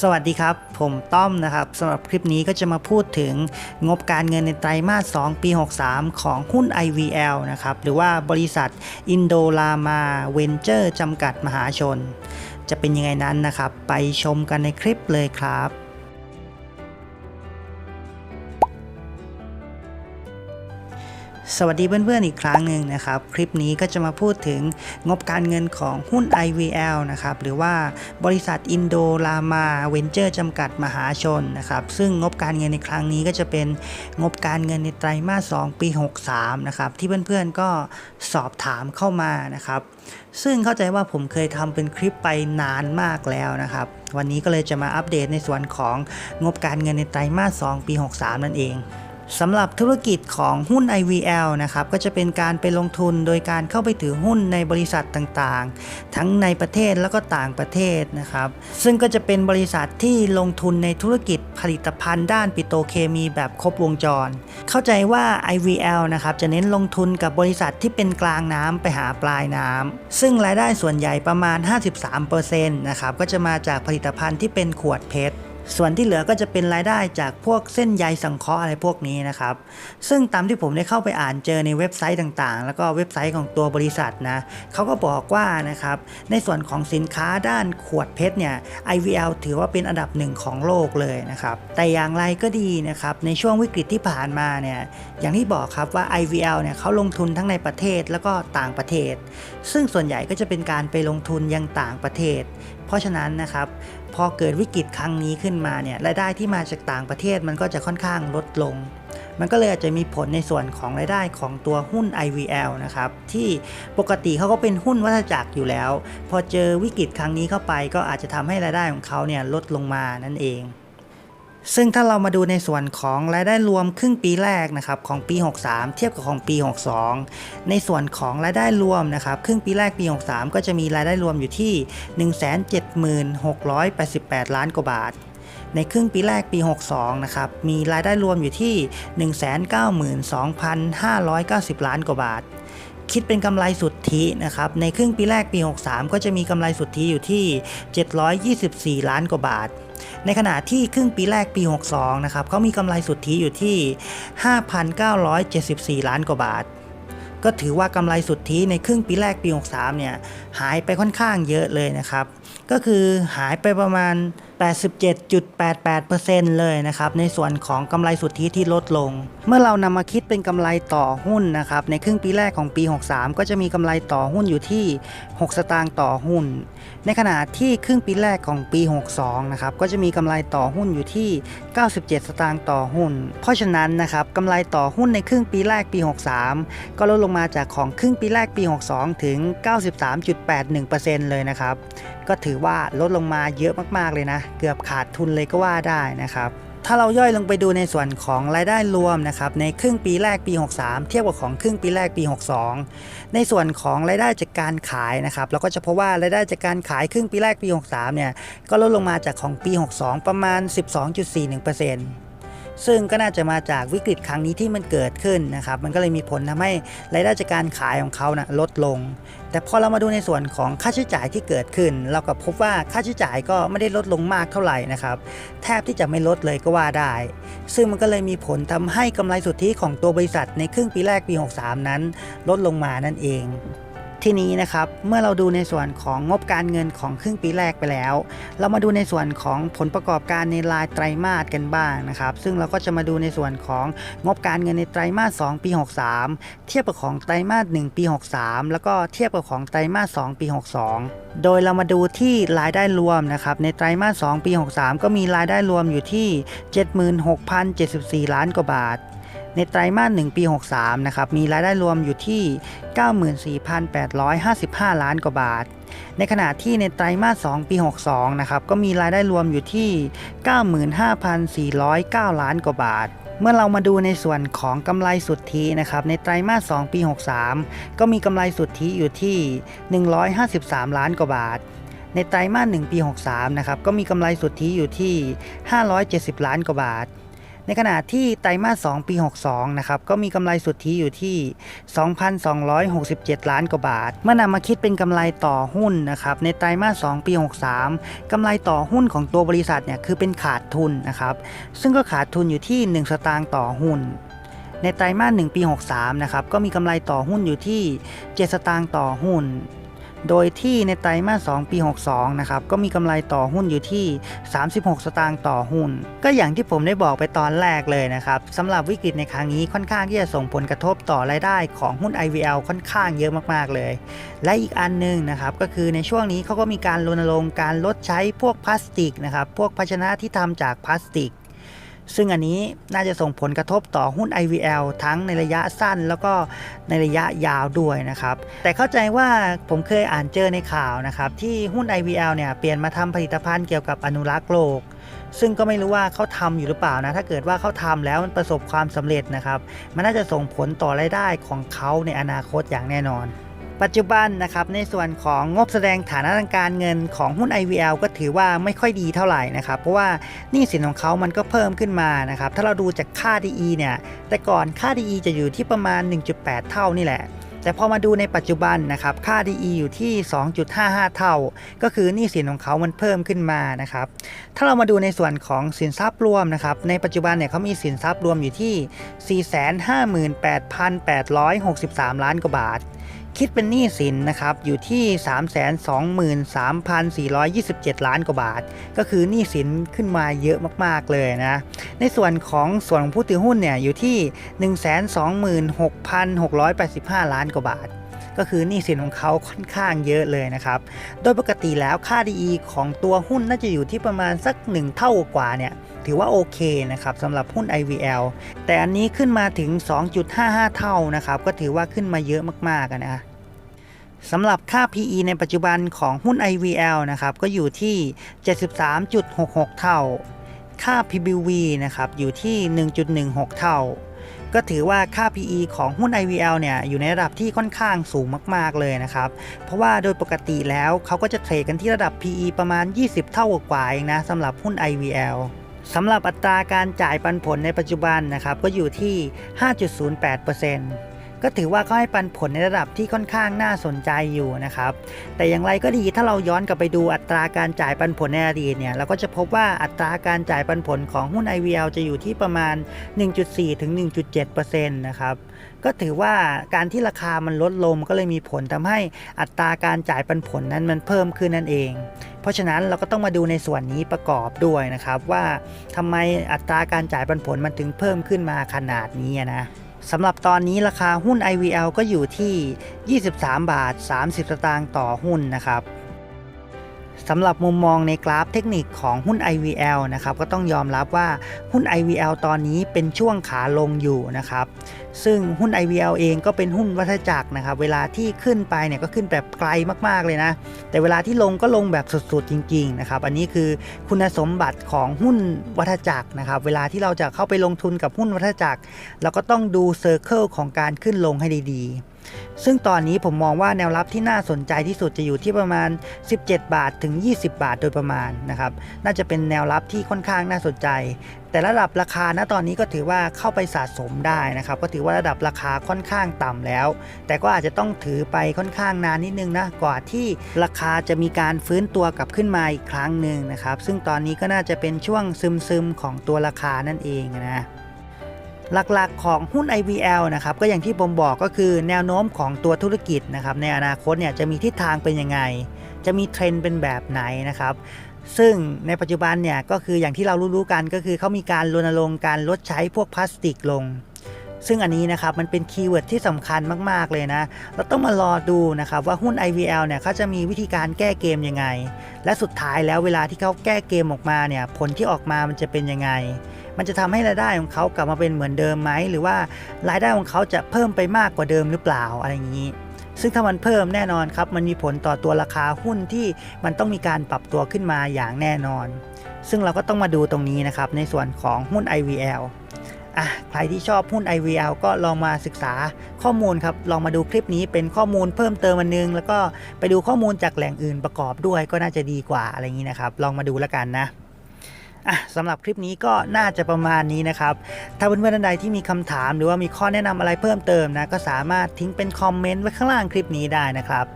สวัสดีครับ ผมต้อมนะครับสำหรับคลิปนี้ก็จะมาพูดถึงงบการเงินในไตรมาส 2 ปี 63 ของหุ้น IVL นะครับ หรือว่าบริษัทอินโดรามาเวนเจอร์จำกัดมหาชน จะเป็นยังไงนั้นนะครับ ไปชมกันในคลิปเลยครับ สวัสดีเพื่อนๆอีกครั้งหนึ่งนะครับ คลิปนี้ก็จะมาพูดถึงงบการเงินของหุ้น IVL นะครับ หรือว่าบริษัทอินโดลามาเวนเจอร์จำกัดมหาชนนะครับ ซึ่งงบการเงินในครั้งนี้ก็จะเป็นงบการเงินในไตรมาส 2 ปี 63 นะครับ ที่เพื่อนๆก็สอบถามเข้ามานะครับ ซึ่งเข้าใจว่าผมเคยทำเป็นคลิปไปนานมากแล้วนะครับวันนี้ก็เลยจะมาอัปเดตในส่วนของงบการเงินในไตรมาส 2 ปี 63 นั่นเอง สำหรับธุรกิจของหุ้น IVL นะครับก็จะเป็นการไปลงทุนโดยการเข้าไปถือหุ้นในบริษัทต่างๆ ทั้งในประเทศแล้วก็ต่างประเทศนะครับ ซึ่งก็จะเป็นบริษัทที่ลงทุนในธุรกิจผลิตภัณฑ์ด้านปิโตเคมีแบบครบวงจร เข้าใจว่า IVL นะครับจะเน้นลงทุนกับบริษัทที่เป็นกลางน้ำไปหาปลายน้ำซึ่งรายได้ส่วนใหญ่ประมาณ 53%นะครับก็จะมาจากผลิตภัณฑ์ที่เป็นขวดเพชร ส่วนที่เหลือก็จะเป็นรายได้จากพวกเส้นใยสังเคราะห์อะไรพวกนี้นะครับ ซึ่งตามที่ผมได้เข้าไปอ่านเจอในเว็บไซต์ต่างๆ แล้วก็เว็บไซต์ของตัวบริษัทนะเขาก็บอกว่านะครับ ในส่วนของสินค้าด้านขวดเพชรเนี่ย IVL ถือว่าเป็นอันดับหนึ่งของโลกเลยนะครับ แต่อย่างไรก็ดีนะครับ ในช่วงวิกฤตที่ผ่านมาเนี่ย อย่างที่บอกครับว่า IVL เนี่ยเขาลงทุนทั้งในประเทศแล้วก็ต่างประเทศ ซึ่งส่วนใหญ่ก็จะเป็นการไปลงทุนยังต่างประเทศ ราะฉะนั้นนะครับพอเกิดวิกฤตครั้งนี้ขึ้นมาเนี่ยรายได้ที่มาจากต่างประเทศมันก็จะค่อนข้างลดลง มันก็เลยอาจจะมีผลในส่วนของรายได้ของตัวหุ้น IVL นะครับที่ปกติเขาก็เป็นหุ้นวัฏจักรอยู่แล้ว พอเจอวิกฤตครั้งนี้เข้าไปก็อาจจะทำให้รายได้ของเขาเนี่ยลดลงมานั่นเอง ซึ่งถ้าเรามาดูในส่วนของรายได้รวมครึ่งปีแรกนะครับของปี 63 เทียบกับของปี 62 ในส่วนของรายได้รวมนะครับครึ่งปีแรกปี 63 ก็จะมีรายได้รวมอยู่ที่ 176,88 ล้านกว่าบาท ในครึ่งปีแรกปี 62 นะครับมีรายได้รวมอยู่ที่ 192,590 ล้านกว่าบาทคิดเป็นกำไรสุทธินะครับ ในครึ่งปีแรกปี 63 ก็จะมีกำไรสุทธิอยู่ที่ 724 ล้านกว่าบาท ในขณะที่ครึ่งปีแรกปี 62 นะครับเขามีกำไรสุทธิอยู่ที่ 5,974 ล้านกว่าบาท ก็ถือว่ากำไรสุทธิในครึ่งปีแรกปี 63 เนี่ยหายไปค่อนข้างเยอะเลยนะครับ ก็คือหายไปประมาณ 87.88%เลยนะครับในส่วนของกำไรสุทธิที่ลดลง เมื่อเรานำมาคิดเป็นกำไรต่อหุ้นนะครับในครึ่งปีแรกของปี 63 ก็จะมีกำไรต่อหุ้นอยู่ที่ 6 สตางค์ต่อหุ้น ในขณะที่ครึ่งปีแรกของปี 62นะครับก็จะมีกำไรต่อหุ้นอยู่ที่ 97 สตางค์ต่อหุ้น เพราะฉะนั้นนะครับกำไรต่อหุ้นในครึ่งปีแรกปี 63 ก็ลดลงมาจากของครึ่งปีแรกปี 62 ถึง 93.81%เลยนะครับก็ถือว่าลดลงมาเยอะมากๆเลยนะเกือบขาดทุนเลยก็ว่าได้นะครับถ้าเราย่อยลงไปดูในส่วนของรายได้รวมนะครับในครึ่งปีแรกปี 63 เทียบกับของครึ่งปีแรกปี 62 ในส่วนของรายได้จากการขายนะครับเราก็จะพบว่ารายได้จากการขายครึ่งปีแรกปี 63 เนี่ยก็ลดลงมาจากของปี 62 ประมาณ 12.41% ซึ่งก็น่าจะมาจากวิกฤตครั้งนี้ที่มันเกิดขึ้นนะครับ มันก็เลยมีผลทำให้รายได้จากการขายของเขานะลดลง แต่พอเรามาดูในส่วนของค่าใช้จ่ายที่เกิดขึ้น เราก็พบว่าค่าใช้จ่ายก็ไม่ได้ลดลงมากเท่าไหร่นะครับ แทบที่จะไม่ลดเลยก็ว่าได้ ซึ่งมันก็เลยมีผลทำให้กำไรสุทธิของตัวบริษัทในครึ่งปีแรกปี 63 นั้น ลดลงมานั่นเอง ทีนี้นะครับเมื่อเราดูในส่วนของงบการเงินของครึ่งปีแรกไปแล้ว เรามาดูในส่วนของผลประกอบการในรายไตรมาสกันบ้างนะครับซึ่งเราก็จะมาดูในส่วนของงบการเงินในไตรมาส 2 ปี 63 เทียบกับของไตรมาส 1 ปี 63 แล้วก็เทียบกับของไตรมาส 2 ปี 62 โดยเรามาดูที่รายได้รวมนะครับในไตรมาส 2 ปี 63 ก็มีรายได้รวมอยู่ที่ 76,074 ล้านกว่าบาท ในไตรมาส1ปี 63 นะครับ มีรายได้รวมอยู่ที่ 94,855 ล้านกว่าบาท ในขณะที่ในไตรมาส2ปี 62 นะครับ ก็มีรายได้รวมอยู่ที่ 95,409 ล้านกว่าบาทเมื่อเรามาดูในส่วนของกำไรสุทธินะครับในไตรมาส 2 ปี 63 ก็มีกำไรสุทธิอยู่ที่ 153 ล้านกว่าบาท ในไตรมาส 1 ปี 63 นะครับก็มีกำไรสุทธิอยู่ที่ 570 ล้านกว่าบาท ในขณะที่ไตรมาส 2 ปี 62 นะครับ ก็มีกำไรสุทธิอยู่ที่ 2,267 ล้านกว่าบาท เมื่อนำมาคิดเป็นกำไรต่อหุ้นนะครับ ในไตรมาส 2 ปี 63 กำไรต่อหุ้นของตัวบริษัทเนี่ยคือเป็นขาดทุนนะครับ ซึ่งก็ขาดทุนอยู่ที่ 1 สตางค์ต่อหุ้นในไตรมาส 1 ปี 63 นะครับ ก็มีกำไรต่อหุ้นอยู่ที่ 7 สตางค์ต่อหุ้น โดยที่ในไตรมาส 2 ปี 62 นะครับ ก็มีกำไรต่อหุ้นอยู่ที่ 36 สตางค์ต่อหุ้น ก็อย่างที่ผมได้บอกไปตอนแรกเลยนะครับสำหรับวิกฤตในครั้งนี้ค่อนข้างที่จะส่งผลกระทบต่อรายได้ของหุ้น IVL ค่อนข้างเยอะมากๆเลย และอีกอันหนึงนะครับก็คือในช่วงนี้เขาก็มีการรณรงค์การลดใช้พวกพลาสติกนะครับพวกภาชนะที่ทำจากพลาสติก ซึ่งอันนี้น่าจะส่งผลกระทบต่อหุ้น IVL ทั้งในระยะสั้นแล้วก็ในระยะยาวด้วยนะครับ แต่เข้าใจว่าผมเคยอ่านเจอในข่าวนะครับ ที่หุ้น IVL เนี่ยเปลี่ยนมาทำผลิตภัณฑ์เกี่ยวกับอนุรักษ์โลก ซึ่งก็ไม่รู้ว่าเขาทำอยู่หรือเปล่านะ ถ้าเกิดว่าเขาทำแล้วมันประสบความสำเร็จนะครับ มันน่าจะส่งผลต่อรายได้ของเขาในอนาคตอย่างแน่นอน ปัจจุบันนะครับในส่วนของงบแสดงฐานะทางการเงินของหุ้น IVL ก็ถือว่าไม่ค่อยดีเท่าไหร่นะครับ เพราะว่านี้สินของเขามันก็เพิ่มขึ้นมานะครับ ถ้าเราดูจากค่า DE เนี่ย แต่ก่อนค่า DE จะอยู่ที่ประมาณ 1.8 เท่านี่แหละแต่พอมาดูในปัจจุบันนะครับค่า DE อยู่ที่ 2.55 เท่า ก็คือหนี้สินของเขามันเพิ่มขึ้นมานะครับถ้าเรามาดูในส่วนของสินทรัพย์รวมนะครับในปัจจุบันเนี่ยเขามีสินทรัพย์รวมอยู่ที่ 458,863 ล้านกว่าบาท คิดเป็นหนี้สินนะครับอยู่ที่ 323,427 ล้านกว่าบาท ก็คือหนี้สินขึ้นมาเยอะมากๆเลยนะในส่วนของส่วนของผู้ถือหุ้นเนี่ยอยู่ที่ 126,685 ล้านกว่าบาท ก็คือหนี้สินของเขาค่อนข้างเยอะเลยนะครับ โดยปกติแล้วค่า DE ของตัวหุ้นน่าจะอยู่ที่ประมาณสัก 1 เท่ากว่าเนี่ย ถือว่าโอเคนะครับสำหรับหุ้น IVL แต่อันนี้ขึ้นมาถึง 2.55 เท่านะครับ ก็ถือว่าขึ้นมาเยอะมากๆนะสำหรับค่า PE ในปัจจุบันของหุ้น IVL นะครับก็อยู่ที่ 73.66 เท่า ค่า PBV นะครับอยู่ที่ 1.16 เท่า ก็ถือว่าค่า PE ของหุ้น IVL เนี่ยอยู่ในระดับที่ค่อนข้างสูงมาก ๆ เลยนะครับ เพราะว่าโดยปกติแล้วเขาก็จะเทรดกันที่ระดับ PE ประมาณ 20 เท่ากว่าๆเองนะสำหรับหุ้น IVL สำหรับอัตราการจ่ายปันผลในปัจจุบันนะครับก็อยู่ที่ 5.08% ก็ถือว่าเขาให้ปันผลในระดับที่ค่อนข้างน่าสนใจอยู่นะครับ แต่อย่างไรก็ดีถ้าเราย้อนกลับไปดูอัตราการจ่ายปันผลในอดีตเนี่ยเราก็จะพบว่าอัตราการจ่ายปันผลของหุ้น IVL จะอยู่ที่ประมาณ 1.4 ถึง 1.7%นะครับก็ถือว่าการที่ราคามันลดลงก็เลยมีผลทำให้อัตราการจ่ายปันผลนั้นมันเพิ่มขึ้นนั่นเอง เพราะฉะนั้นเราก็ต้องมาดูในส่วนนี้ประกอบด้วยนะครับ ว่าทำไมอัตราการจ่ายปันผลมันถึงเพิ่มขึ้นมาขนาดนี้นะ สำหรับตอนนี้ราคาหุ้น IVL ก็อยู่ที่ 23 บาท 30 สตางค์ต่อหุ้นนะครับ สำหรับมุมมองในกราฟเทคนิคของหุ้น IVL นะครับก็ต้องยอมรับว่าหุ้น IVL ตอนนี้เป็นช่วงขาลงอยู่นะครับซึ่งหุ้น IVL เองก็เป็นหุ้นวัฏจักรนะครับเวลาที่ขึ้นไปเนี่ยก็ขึ้นแบบไกลมากๆเลยนะ แต่เวลาที่ลงก็ลงแบบสุดๆจริงๆนะครับอันนี้คือคุณสมบัติของหุ้นวัฏจักรนะครับเวลาที่เราจะเข้าไปลงทุนกับหุ้นวัฏจักรเราก็ต้องดูเซอร์เคิลของการขึ้นลงให้ดีๆ ซึ่งตอนนี้ผมมองว่าแนวรับที่น่าสนใจที่สุดจะอยู่ที่ประมาณ 17 บาทถึง 20 บาทโดยประมาณนะครับน่าจะเป็นแนวรับที่ค่อนข้างน่าสนใจ แต่ระดับราคาณตอนนี้ก็ถือว่าเข้าไปสะสมได้นะครับ ก็ถือว่าระดับราคาค่อนข้างต่ำแล้ว แต่ก็อาจจะต้องถือไปค่อนข้างนานนิดนึงนะกว่าที่ราคาจะมีการฟื้นตัวกลับขึ้นมาอีกครั้งหนึ่งนะครับ ซึ่งตอนนี้ก็น่าจะเป็นช่วงซึมๆของตัวราคานั่นเองนะ หลักๆของหุ้น IVL นะครับก็อย่างที่ผมบอกก็คือแนวโน้มของตัวธุรกิจนะครับในอนาคตเนี่ยจะมีทิศทางเป็นยังไง จะมีเทรนด์เป็นแบบไหนนะครับซึ่งในปัจจุบันเนี่ยก็คืออย่างที่เรารู้ๆกันก็คือเขามีการรณรงค์การลดใช้พวกพลาสติกลง ซึ่งอันนี้นะครับมันเป็นคีย์เวิร์ดที่สำคัญมากๆเลยนะ เราต้องมารอดูนะครับว่าหุ้น IVL เนี่ยเขาจะมีวิธีการแก้เกมยังไง และสุดท้ายแล้วเวลาที่เขาแก้เกมออกมาเนี่ยผลที่ออกมามันจะเป็นยังไง มันจะทำให้รายได้ของเขากลับมาเป็นเหมือนเดิมไหมหรือว่ารายได้ของเขาจะเพิ่มไปมากกว่าเดิมหรือเปล่าอะไรอย่างนี้ ซึ่งถ้ามันเพิ่มแน่นอนครับ มันมีผลต่อตัวราคาหุ้นที่มันต้องมีการปรับตัวขึ้นมาอย่างแน่นอน ซึ่งเราก็ต้องมาดูตรงนี้นะครับในส่วนของหุ้น IVL อะใครที่ชอบหุ้น IVL ก็ลองมาศึกษาข้อมูลครับ ลองมาดูคลิปนี้เป็นข้อมูลเพิ่มเติมอันนึง แล้วก็ไปดูข้อมูลจากแหล่งอื่นประกอบด้วยก็น่าจะดีกว่าอะไรอย่างนี้นะครับ ลองมาดูแล้วกันนะ อะสำหรับคลิปนี้ก็น่าจะประมาณนี้นะครับ ถ้าเพื่อนๆท่านใดที่มีคำถามหรือว่ามีข้อแนะนำอะไรเพิ่มเติมนะก็สามารถทิ้งเป็นคอมเมนต์ไว้ข้างล่างคลิปนี้ได้นะครับ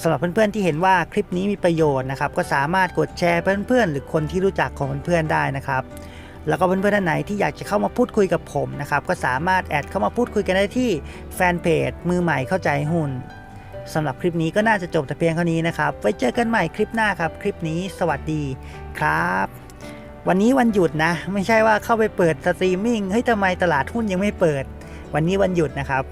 สำหรับเพื่อนๆที่เห็นว่าคลิปนี้มีประโยชน์นะครับก็สามารถกดแชร์เพื่อนๆ หรือคนที่รู้จักของเพื่อนๆได้นะครับแล้วก็เพื่อนๆท่านไหนที่อยากจะเข้ามาพูดคุยกับผมนะครับก็สามารถแอดเข้ามาพูดคุยกันได้ที่แฟนเพจมือใหม่เข้าใจหุ้นสำหรับคลิปนี้ก็น่าจะจบแต่เพียงเท่านี้นะครับไว้เจอกันใหม่คลิปหน้าครับ คลิปนี้สวัสดีครับ วันนี้วันหยุดนะ ไม่ใช่ว่าเข้าไปเปิดสตรีมมิ่งเฮ้ยทำไมตลาดหุ้นยังไม่เปิด วันนี้วันหยุดนะครับ